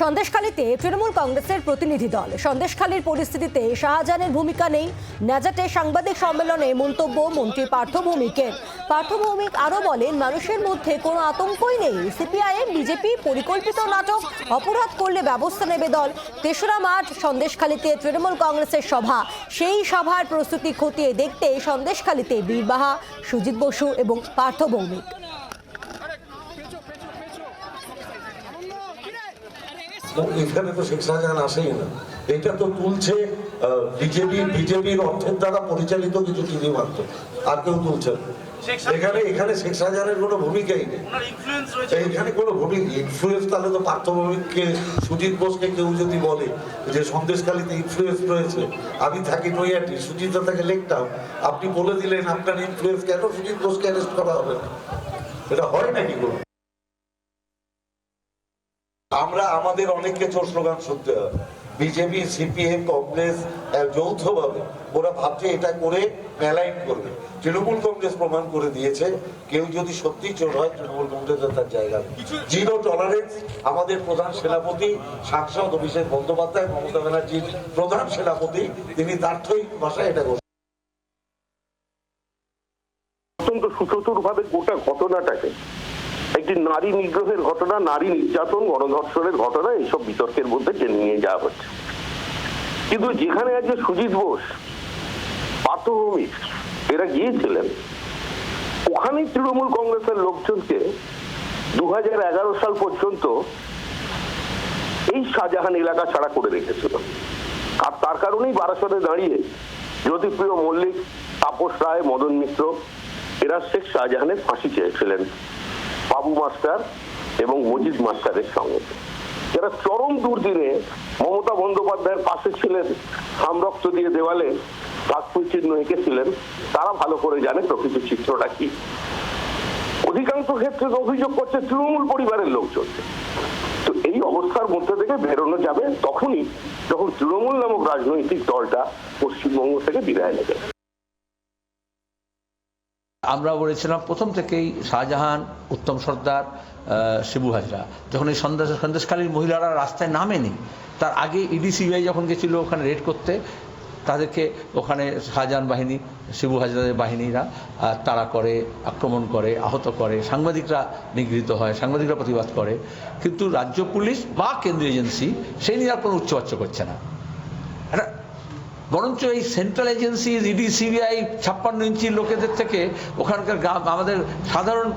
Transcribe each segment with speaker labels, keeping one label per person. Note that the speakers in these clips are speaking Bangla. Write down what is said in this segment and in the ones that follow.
Speaker 1: সন্দেশখালীতে তৃণমূল কংগ্রেসের প্রতিনিধি দল। সন্দেশখালীর পরিস্থিতিতে শাহজাহানের ভূমিকা নেই। ন্যাজাটে সাংবাদিক সম্মেলনে মন্তব্য মন্ত্রী পার্থ ভৌমিকের। পার্থ ভৌমিক আরও বলেন, মানুষের মধ্যে কোনো আতঙ্কই নেই। সিপিআইএম বিজেপি পরিকল্পিত নাটক অপরাধ করলে ব্যবস্থা নেবে দল। তেসরা মার্চ সন্দেশখালীতে তৃণমূল কংগ্রেসের সভা। সেই সভার প্রস্তুতি খতিয়ে দেখতে সন্দেশখালীতে বীরবাহা, সুজিত বসু এবং পার্থ ভৌমিক।
Speaker 2: এখানে তো শেখ শাহজাহান আসেই না। এটা তো তুলছে বিজেপি বিজেপির অর্থের দ্বারা পরিচালিত কিছু টিভি মাধ্যম আর কেউ তুলছে না। এখানে এখানে শেখ শাহজাহানের কোনো ভূমিকাই নেই। এখানে কোনো ভূমিকা ইনফ্লুয়েন্স তাহলে তো পার্থভূমিককে সুজিত বোসকে কেউ যদি বলে যে সন্দেশকালীতে ইনফ্লুয়েন্স রয়েছে আমি থাকি নৈয়াটি সুজিত থাকে লেকটাও আপনি বলে দিলেন আপনার ইনফ্লুয়েন্স কেন? সুজিত বোসকে অ্যারেস্ট করা হবে না। এটা হয় নাকি কোনো? আমরা আমাদের অনেককে চোর স্লোগান শুনতে হয় বিজেপি সিপিএম কংগ্রেস যৌথভাবে ওরা ভাবছে এটা করে মেলাইন করবে। তৃণমূল কংগ্রেস প্রমাণ করে দিয়েছে কেউ যদি সত্যি চোর হয় তৃণমূল কংগ্রেসের তার জায়গা জিরো টলারেন্স আমাদের প্রধান সেনাপতি সাংসদ অভিষেক বন্দ্যোপাধ্যায় মমতা ব্যানার্জির প্রধান সেনাপতি তিনি তার্থিক ভাষায় এটা করছেন
Speaker 3: অত্যন্ত সুচতুর ভাবে গোটা ঘটনাটাকে একটি নারী নিগ্রহের ঘটনা, নারী নির্যাতন, গণধর্ষণের ঘটনা, এইসব বিতর্কের মধ্যে টেনে নিয়ে যাওয়া হচ্ছে। কিন্তু যেখানে আছে সুজিত বোস পার্থভূমি এরা গিয়েছিলেন। ওখানেই তৃণমূল কংগ্রেসের লোকজনকে দু হাজার এগারো সাল পর্যন্ত এই শাহজাহান এলাকা ছাড়া করে রেখেছিল। আর তার কারণেই বারাসতে দাঁড়িয়ে জ্যোতিপ্রিয় মল্লিক, তাপস রায়, মদন মিত্র, এরা শেখ শাহজাহানের ফাঁসি চেয়েছিলেন। বাবু মাস্টার এবং মজিদ মাস্টারের সঙ্গে। যারা চরম দুর্দিনে মমতা বন্দ্যোপাধ্যায়ের পাশে ছিলেন, হামরক্ত দিয়ে দেওয়ালে কাকপুর চিহ্ন এঁকেছিলেন, তারা ভালো করে জানে প্রকৃত চিত্রটা কি। অধিকাংশ ক্ষেত্রে অভিযোগ করছে তৃণমূল পরিবারের লোকজন তো এই অবস্থার মধ্যে থেকে বেরোনো যাবে তখনই যখন তৃণমূল নামক রাজনৈতিক দলটা পশ্চিমবঙ্গ থেকে বিদায় নেবে।
Speaker 4: আমরা বলেছিলাম প্রথম থেকেই শাহজাহান, উত্তম সর্দার শিবু হাজরা। যখন এই সন্দেশ সন্দেশকালীর মহিলারা রাস্তায় নামেনি, তার আগে ইডি সিবিআই যখন গেছিল ওখানে রেড করতে, তাদেরকে ওখানে শাহজাহান বাহিনী, শিবু হাজরাদের বাহিনীরা তাড়া করে, আক্রমণ করে, আহত করে, সাংবাদিকরা নিগৃহীত হয়, সাংবাদিকরা প্রতিবাদ করে। কিন্তু রাজ্য পুলিশ বা কেন্দ্রীয় এজেন্সি, সেই নিয়ে আর কোনো উচ্চবাচ্য করছে না। বরঞ্চ এই সেন্ট্রাল এজেন্সি ইডি সিবিআই ছাপ্পান্ন ইঞ্চি লোকেদের থেকে ওখানকার গ্রাম, আমাদের সাধারণ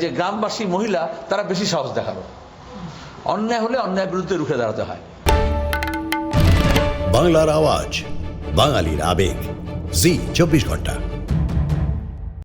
Speaker 4: যে গ্রামবাসী মহিলা, তারা বেশি সাহস দেখাবে অন্যায় হলে অন্যায় বিরুদ্ধে রুখে দাঁড়াতে হয়।
Speaker 5: বাংলার আওয়াজ, বাঙালির আবেগ। জি, চব্বিশ ঘণ্টা।